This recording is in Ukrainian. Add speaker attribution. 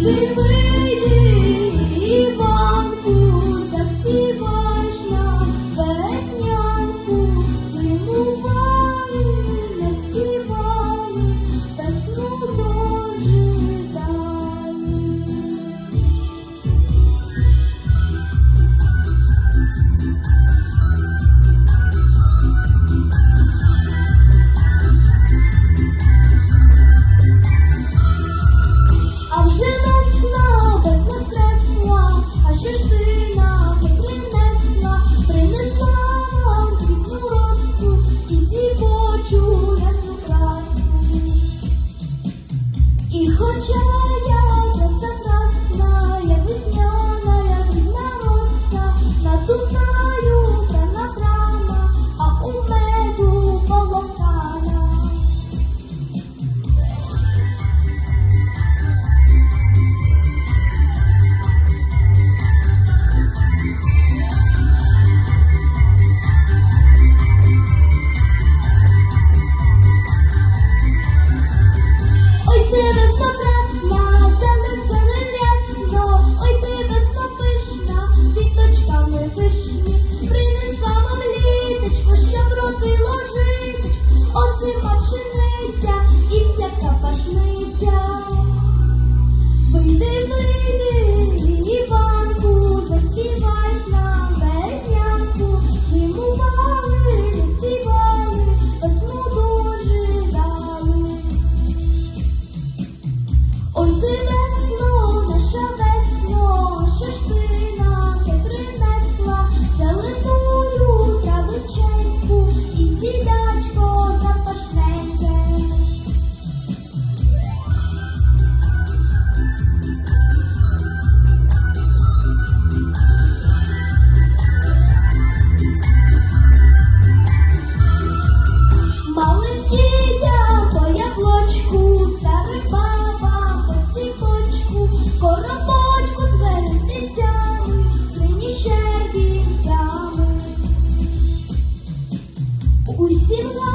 Speaker 1: Live Thank you. Сонечко, що вродила. os símbolos